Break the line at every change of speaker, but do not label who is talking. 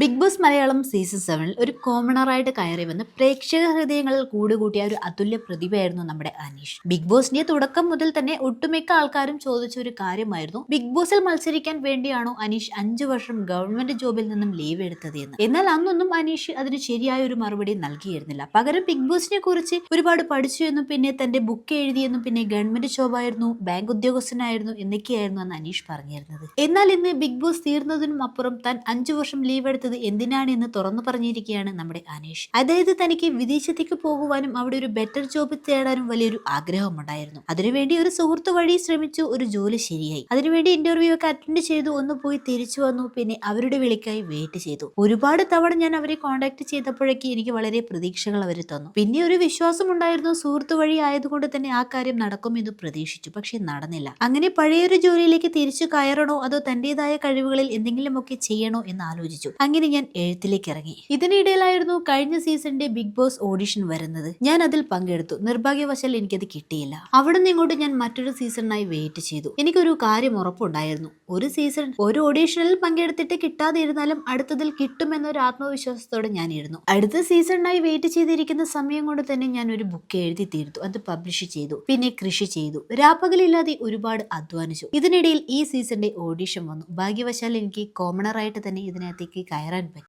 Big boss Malayalam season സെവനിൽ ഒരു കോമണറായിട്ട് കയറി വന്ന് പ്രേക്ഷക ഹൃദയങ്ങളിൽ കൂടുകൂട്ടിയ ഒരു അതുല്യ പ്രതിഭയായിരുന്നു നമ്മുടെ അനീഷ്. ബിഗ് ബോസിന്റെ തുടക്കം മുതൽ തന്നെ ഒട്ടുമിക്ക ആൾക്കാരും ചോദിച്ച ഒരു കാര്യമായിരുന്നു ബിഗ് ബോസിൽ മത്സരിക്കാൻ വേണ്ടിയാണോ അനീഷ് അഞ്ചു വർഷം ഗവൺമെന്റ് ജോബിൽ നിന്നും ലീവ് എടുത്തത് എന്ന്? എന്നാൽ അന്നൊന്നും അനീഷ് അതിന് ശരിയായ ഒരു മറുപടി നൽകിയിരുന്നില്ല. പകരം ബിഗ് ബോസിനെ കുറിച്ച് ഒരുപാട് പഠിച്ചു എന്നും പിന്നെ തന്റെ ബുക്ക് എഴുതിയെന്നും പിന്നെ ഗവൺമെന്റ് ജോബായിരുന്നു ബാങ്ക് ഉദ്യോഗസ്ഥനായിരുന്നു എന്നൊക്കെയായിരുന്നു അന്ന് അനീഷ് പറഞ്ഞിരുന്നത്. എന്നാൽ ഇന്ന് ബിഗ് ബോസ് തീർന്നതിനും അപ്പുറം താൻ അഞ്ചു വർഷം ലീവ് എടുത്തത് എന്തിനാണ് എന്ന് തുറന്നു പറഞ്ഞിരിക്കുകയാണ് നമ്മുടെ അനീഷ്. അതായത് തനിക്ക് വിദേശത്തേക്ക് പോകുവാനും അവിടെ ഒരു ബെറ്റർ ജോബ് തേടാനും വലിയൊരു ആഗ്രഹം ഉണ്ടായിരുന്നു. അതിനുവേണ്ടി ഒരു സുഹൃത്ത് വഴി ശ്രമിച്ചു ഒരു ജോലി ശരിയായി. അതിനുവേണ്ടി ഇന്റർവ്യൂ ഒക്കെ അറ്റൻഡ് ചെയ്തു ഒന്ന് പോയി തിരിച്ചു വന്നു പിന്നെ അവരുടെ വിളിക്കായി വെയിറ്റ് ചെയ്തു. ഒരുപാട് തവണ ഞാൻ അവരെ കോൺടാക്ട് ചെയ്തപ്പോഴേക്ക് എനിക്ക് വളരെ പ്രതീക്ഷകൾ അവർ തന്നു. പിന്നെ ഒരു വിശ്വാസം ഉണ്ടായിരുന്നു സുഹൃത്ത് വഴി ആയതുകൊണ്ട് തന്നെ ആ കാര്യം നടക്കും എന്ന് പ്രതീക്ഷിച്ചു പക്ഷെ നടന്നില്ല. അങ്ങനെ പഴയൊരു ജോലിയിലേക്ക് തിരിച്ചു കയറണോ അതോ തന്റേതായ കഴിവുകളിൽ എന്തെങ്കിലുമൊക്കെ ചെയ്യണോ എന്ന് ആലോചിച്ചു. അങ്ങനെ ഞാൻ എഴുത്തിലേക്ക് ഇറങ്ങി. ഇതിനിടയിലായിരുന്നു കഴിഞ്ഞ സീസണിന്റെ ബിഗ് ബോസ് ഓഡിഷൻ വരുന്നത്. ഞാൻ അതിൽ പങ്കെടുത്തു. നിർഭാഗ്യവശാൽ എനിക്കത് കിട്ടിയില്ല. അവിടെ നിന്ന് ഇങ്ങോട്ട് ഞാൻ മറ്റൊരു സീസണിനായി വെയിറ്റ് ചെയ്തു. എനിക്കൊരു കാര്യം ഉറപ്പുണ്ടായിരുന്നു. ഒരു സീസൺ ഒരു ഓഡീഷനിൽ പങ്കെടുത്തിട്ട് കിട്ടാതെ ഇരുന്നാലും അടുത്തതിൽ കിട്ടുമെന്നൊരു ആത്മവിശ്വാസത്തോടെ ഞാൻ ഇരുന്നു. അടുത്ത സീസണിനായി വെയിറ്റ് ചെയ്തിരിക്കുന്ന സമയം കൊണ്ട് തന്നെ ഞാൻ ഒരു ബുക്ക് എഴുതി തീർത്തു. അത് പബ്ലിഷ് ചെയ്തു. പിന്നെ കൃഷി ചെയ്തു. രാപ്പകലില്ലാതെ ഒരുപാട് അധ്വാനിച്ചു. ഇതിനിടയിൽ ഈ സീസണിന്റെ ഓഡിഷൻ വന്നു. ഭാഗ്യവശാൽ എനിക്ക് കോമണറായിട്ട് തന്നെ ഇതിനകത്തേക്ക് കയറാൻ പറ്റി